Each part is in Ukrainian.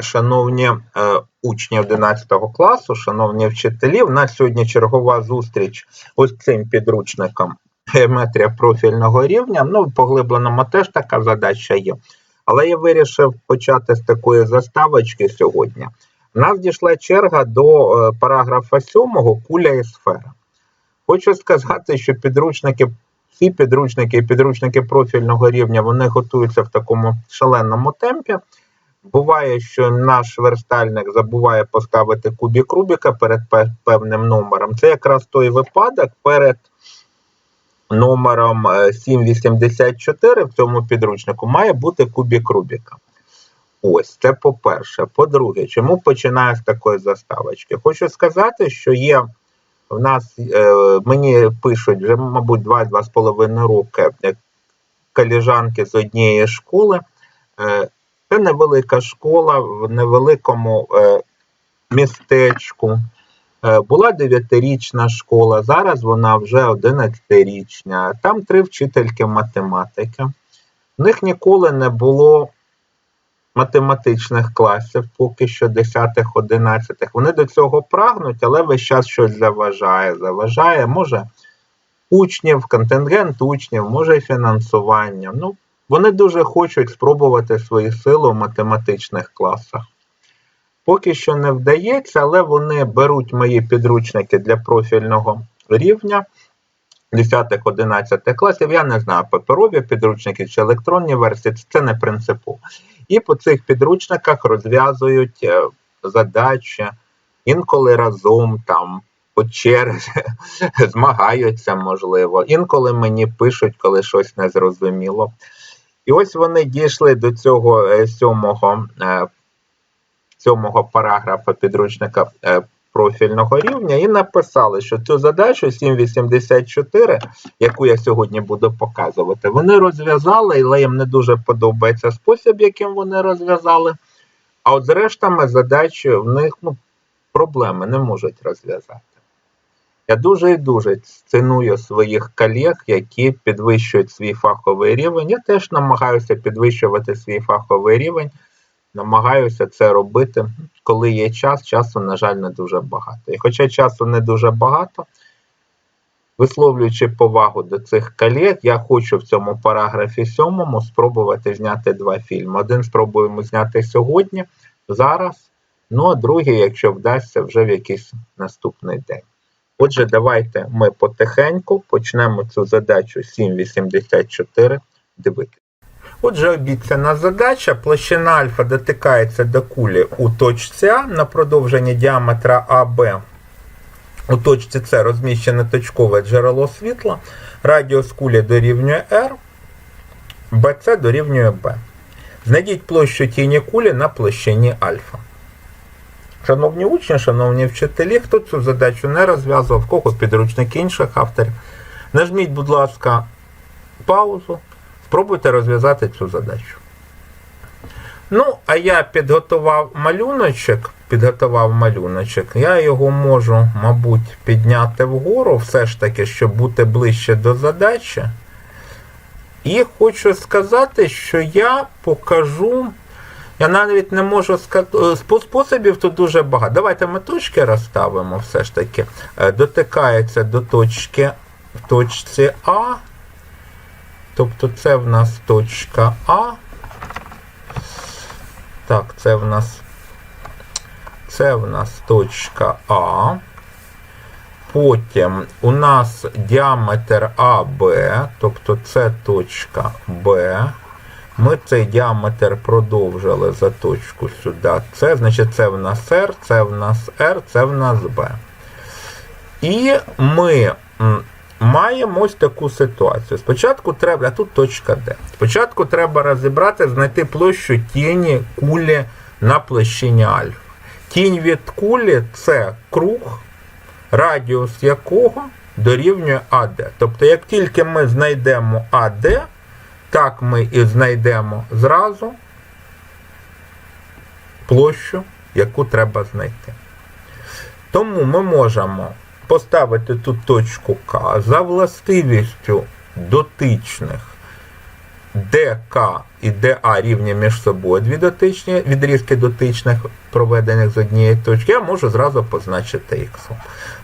Шановні е, учні 11 класу, шановні вчителі, у нас сьогодні чергова зустріч ось цим підручником геометрія профільного рівня. Ну, поглибленому теж така задача є. Але я вирішив почати з такої заставочки сьогодні. У нас дійшла черга до е, параграфа 7 куля і сфера. Хочу сказати, що підручники, всі підручники і підручники профільного рівня вони готуються в такому шаленому темпі. Буває, що наш верстальник забуває поставити кубік Рубіка перед певним номером. Це якраз той випадок перед номером е, 784 в цьому підручнику має бути кубік Рубіка. Ось, це по-перше. По-друге, чому починаю з такої заставочки? Хочу сказати, що є в нас, е, мені пишуть вже, мабуть, 2-2,5 роки е, коліжанки з однієї школи. Е, це невелика школа в невеликому е, містечку. Е, була 9-річна школа, зараз вона вже 11-річна. Там три вчительки математики. В них ніколи не було математичних класів, поки що 10-11. Вони до цього прагнуть, але весь час щось заважає. Заважає, може, учнів, контингент учнів, може фінансування. Ну, вони дуже хочуть спробувати свої сили в математичних класах. Поки що не вдається, але вони беруть мої підручники для профільного рівня 10-11 класів. Я не знаю, паперові підручники чи електронні версії, це не принципово. І по цих підручниках розв'язують е, задачі, інколи разом там. По черзі змагаються, можливо. Інколи мені пишуть, коли щось незрозуміло. І ось вони дійшли до цього е, сьомого, е, сьомого параграфа підручника е, профільного рівня і написали, що цю задачу 784, яку я сьогодні буду показувати, вони розв'язали, але їм не дуже подобається спосіб, яким вони розв'язали. А от з рештами задач в них ну, проблеми не можуть розв'язати. Я дуже і дуже ціную своїх колег, які підвищують свій фаховий рівень. Я теж намагаюся підвищувати свій фаховий рівень, намагаюся це робити, коли є час, часу, на жаль, не дуже багато. І хоча часу не дуже багато, висловлюючи повагу до цих колег, я хочу в цьому параграфі сьомому спробувати зняти два фільми. Один спробуємо зняти сьогодні, зараз, ну а другий, якщо вдасться, вже в якийсь наступний день. Отже, давайте ми потихеньку почнемо цю задачу 784 дивитися. Отже, обіцяна задача. Площина альфа дотикається до кулі у точці А на продовженні діаметра АБ. У точці С розміщене точкове джерело світла. Радіус кулі дорівнює R, BC дорівнює B. Знайдіть площу тіні кулі на площині альфа. Шановні учні, шановні вчителі, хто цю задачу не розв'язував, кого підручники інших авторів, нажміть, будь ласка, паузу, спробуйте розв'язати цю задачу. Ну, а я підготував малюночок, підготував малюночок, я його можу, мабуть, підняти вгору, все ж таки, щоб бути ближче до задачі. І хочу сказати, що я покажу. Я навіть не можу сказати, способів тут дуже багато. Давайте ми точки розставимо все ж таки. Е, Дотикається до точки в точці А. Тобто це в нас точка А. Так, це в нас це в нас точка А. Потім у нас діаметр АБ, тобто це точка Б. Ми цей діаметр продовжили за точку сюди. Це, значить, це в нас R, це в нас R, це в нас B. І ми маємо ось таку ситуацію. Спочатку треба, а тут точка D. Спочатку треба розібрати, знайти площу тіні кулі на площині альфа. Тінь від кулі це круг, радіус якого дорівнює AD. Тобто, як тільки ми знайдемо AD, так ми і знайдемо зразу площу, яку треба знайти. Тому ми можемо поставити тут точку К за властивістю дотичних ДК і ДА рівні між собою дві дотичні відрізки дотичних, проведених з однієї точки, я можу зразу позначити Х.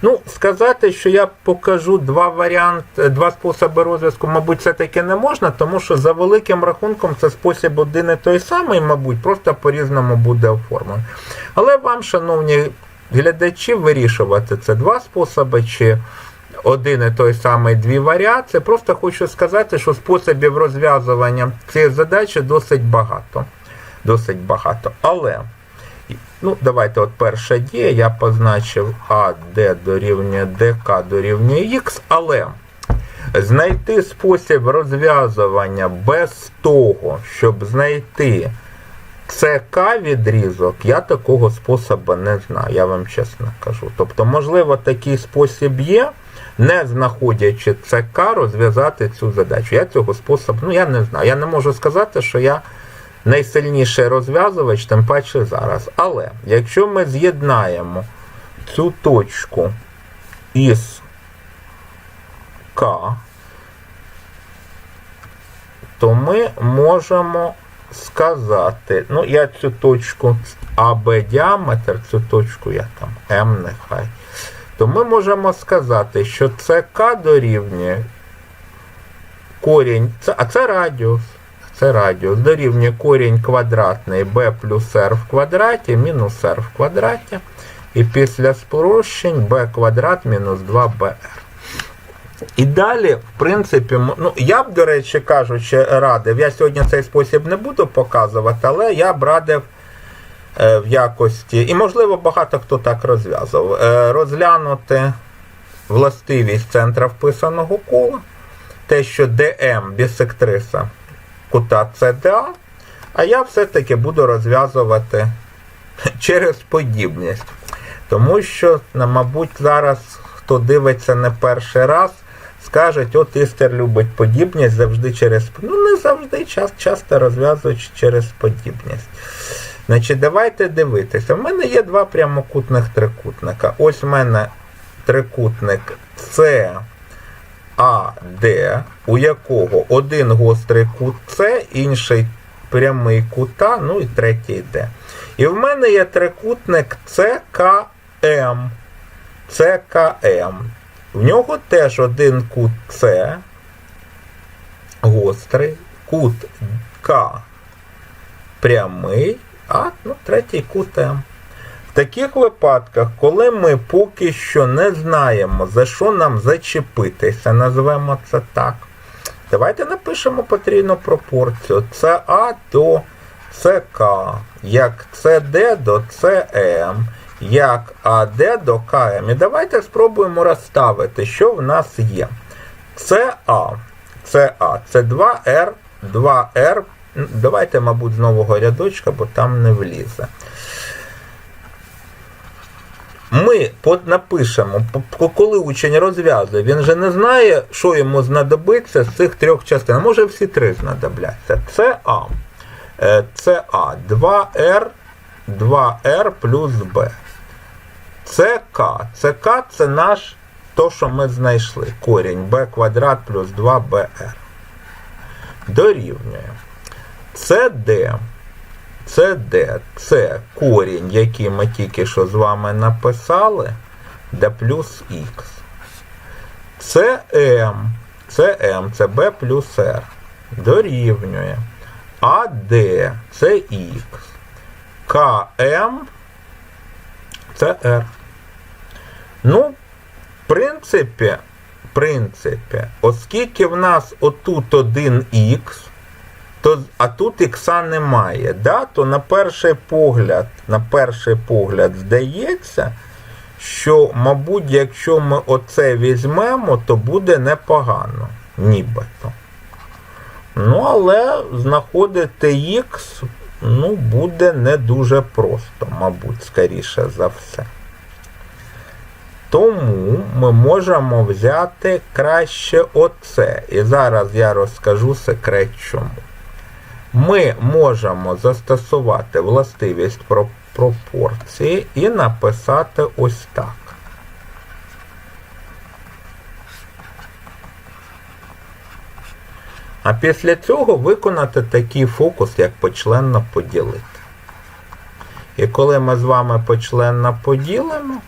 Ну, сказати, що я покажу два варіанти, два способи розв'язку, мабуть, все-таки не можна, тому що за великим рахунком це спосіб один і той самий, мабуть, просто по-різному буде оформлений. Але вам, шановні глядачі, вирішувати це два способи, чи один і той самий дві варіації. Просто хочу сказати, що способів розв'язування цієї задачі досить багато. Досить багато. Але, ну, давайте от перша дія, я позначив АД дорівнює ДК дорівнює Х, але знайти спосіб розв'язування без того, щоб знайти ЦК відрізок, я такого способу не знаю, я вам чесно кажу. Тобто, можливо, такий спосіб є, не знаходячи ЦК, розв'язати цю задачу. Я цього способу, ну я не знаю. Я не можу сказати, що я найсильніший розв'язувач, тим паче зараз. Але якщо ми з'єднаємо цю точку із К, то ми можемо сказати, ну я цю точку АБ діаметр, цю точку я там М нехай, то ми можемо сказати, що ЦК дорівнює корінь, а це радіус. Це радіус дорівнює корінь квадратний b плюс r в квадраті мінус r в квадраті. І після спрощень b квадрат мінус 2br. І далі, в принципі, ну, я б, до речі, кажучи, радив, я сьогодні цей спосіб не буду показувати, але я б радив в якості, і, можливо, багато хто так розв'язував, е, розглянути властивість центра вписаного кола, те, що ДМ бісектриса кута CDA, а я все-таки буду розв'язувати через подібність. Тому що, мабуть, зараз хто дивиться не перший раз, скажуть, от Істер любить подібність завжди через. Ну, не завжди, часто розв'язують через подібність. Значить, давайте дивитися. У мене є два прямокутних трикутника. Ось у мене трикутник CAD, у якого один гострий кут С, інший прямий кута, ну і третій Д. І в мене є трикутник ЦКМ. ЦКМ. В нього теж один кут С, гострий, кут К прямий, а ну, третій М. В таких випадках, коли ми поки що не знаємо, за що нам зачепитися, назвемо це так. Давайте напишемо потрійну пропорцію СА до СК, як СД до СМ, як АД до КМ. І давайте спробуємо розставити, що в нас є. СА, СА, це 2R, 2R. Давайте, мабуть, з нового рядочка, бо там не влізе. Ми напишемо, коли учень розв'язує, він же не знає, що йому знадобиться з цих трьох частин. Може всі три знадобляться. Це А. Е, Це А. 2R, 2R плюс Б. Це К. Це К це наш то, що ми знайшли. Корінь b квадрат плюс 2br. Дорівнює. Це D. Це D. Це корінь, який ми тільки що з вами написали, d плюс Х. Це М. Це М, це B плюс R. Дорівнює. АД це Х. КМ це R. Ну, в принципі, в принципі, оскільки в нас отут один Х, то, а тут ікса немає, да, то на перший погляд, на перший погляд здається, що, мабуть, якщо ми оце візьмемо, то буде непогано, нібито. Ну, але знаходити Х ну, буде не дуже просто, мабуть, скоріше за все. Тому ми можемо взяти краще оце. І зараз я розкажу секрет чому. Ми можемо застосувати властивість про пропорції і написати ось так. А після цього виконати такий фокус, як почленно поділити. І коли ми з вами почленно поділимо,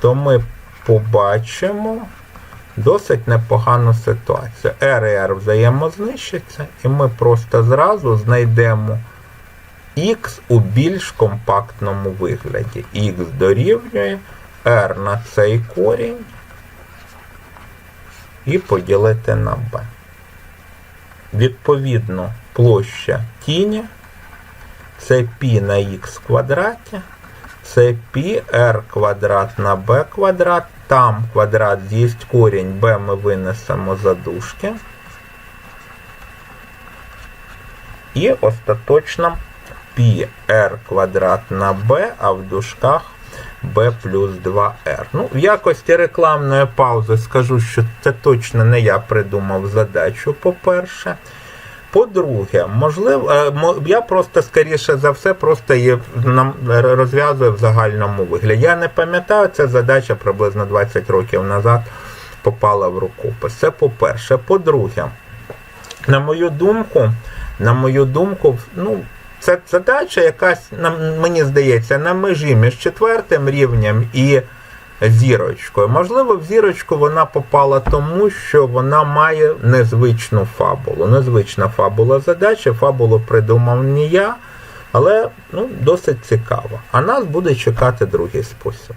то ми побачимо досить непогану ситуацію. R взаємознищаться, і ми просто зразу знайдемо X у більш компактному вигляді. X дорівнює R на цей корінь і поділити на b. Відповідно, площа тіні це π на х квадраті, це π r квадрат на b квадрат, там квадрат з'їсть корінь, b ми винесемо за дужки. І остаточно π r квадрат на b, а в дужках b плюс 2r. Ну, в якості рекламної паузи скажу, що це точно не я придумав задачу, по-перше. По-друге, можливо, е, я просто, скоріше за все, просто її нам розв'язую в загальному вигляді. Я не пам'ятаю, ця задача приблизно 20 років назад попала в рукопис. Це по-перше. По-друге, на мою думку, на мою думку, ну, це задача якась, мені здається, на межі між четвертим рівнем і зірочкою. Можливо, в зірочку вона попала тому, що вона має незвичну фабулу. Незвична фабула задачі, фабулу придумав не я, але ну, досить цікаво. А нас буде чекати другий спосіб.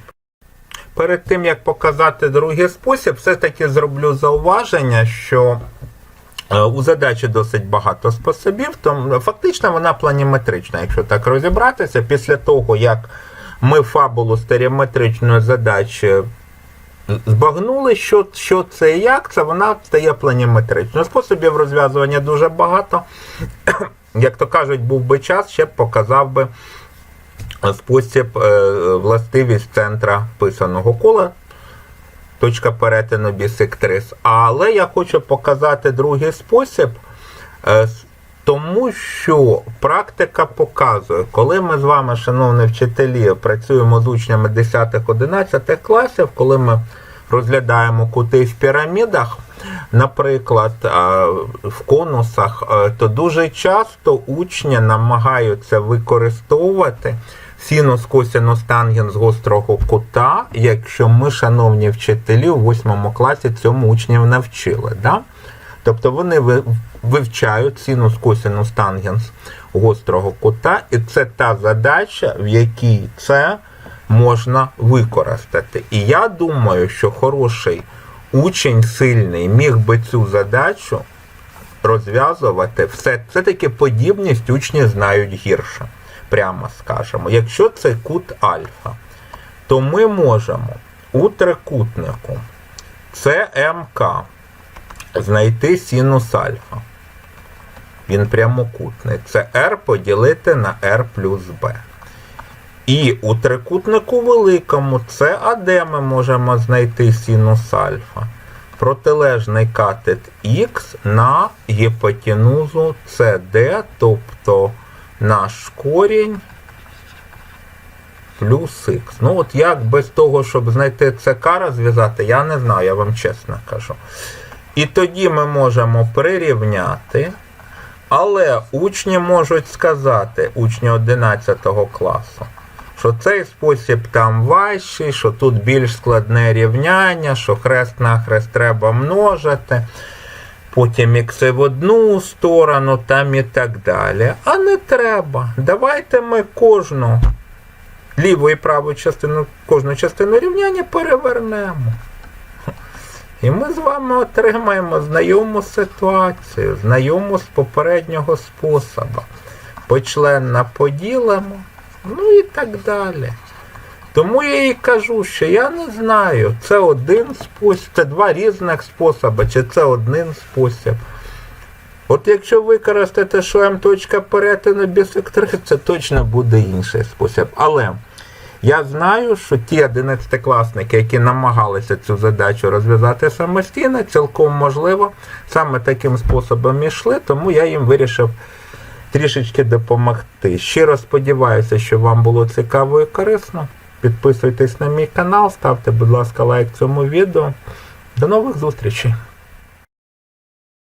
Перед тим як показати другий спосіб, все-таки зроблю зауваження, що Е, У задачі досить багато способів, тому фактично вона планіметрична, якщо так розібратися. Після того, як ми фабулу стереометричної задачі збагнули, що, що це і як, це вона стає планіметричною. Способів розв'язування дуже багато. Як то кажуть, був би час, ще б показав би спосіб е, властивість центра писаного кола точка перетину бісектрис. Але я хочу показати другий спосіб, е, тому що практика показує, коли ми з вами, шановні вчителі, працюємо з учнями 10-11 класів, коли ми розглядаємо кути в пірамідах, наприклад, в конусах, то дуже часто учні намагаються використовувати синус, косинус, тангенс гострого кута, якщо ми, шановні вчителі, у 8 класі цьому учнів навчили. Да? Тобто вони вивчають синус, косинус, тангенс гострого кута, і це та задача, в якій це можна використати. І я думаю, що хороший учень сильний міг би цю задачу розв'язувати. Все, все-таки подібність учні знають гірше, прямо скажемо. Якщо це кут альфа, то ми можемо у трикутнику ЦМК знайти синус альфа. Він прямокутний. Це R поділити на R плюс B. І у трикутнику великому це АД ми можемо знайти синус альфа. Протилежний катет Х на гіпотенузу CD, тобто наш корінь плюс х. Ну от як без того, щоб знайти ЦК розв'язати, я не знаю, я вам чесно кажу. І тоді ми можемо прирівняти, але учні можуть сказати, учні 11 класу, що цей спосіб там важчий, що тут більш складне рівняння, що хрест на хрест треба множити, потім ікси в одну сторону там і так далі. А не треба. Давайте ми кожну ліву і праву частину, кожну частину рівняння перевернемо. І ми з вами отримаємо знайому ситуацію, знайому з попереднього способу. Почленно поділимо, ну і так далі. Тому я і кажу, що я не знаю, це один спосіб, це два різних способи, чи це один спосіб. От якщо використати, що М точка перетину бісектриси, це точно буде інший спосіб. Але я знаю, що ті 11-класники, які намагалися цю задачу розв'язати самостійно, цілком можливо, саме таким способом йшли, тому я їм вирішив трішечки допомогти. Щиро сподіваюся, що вам було цікаво і корисно. Підписуйтесь на мій канал, ставте, будь ласка, лайк цьому відео. До нових зустрічей!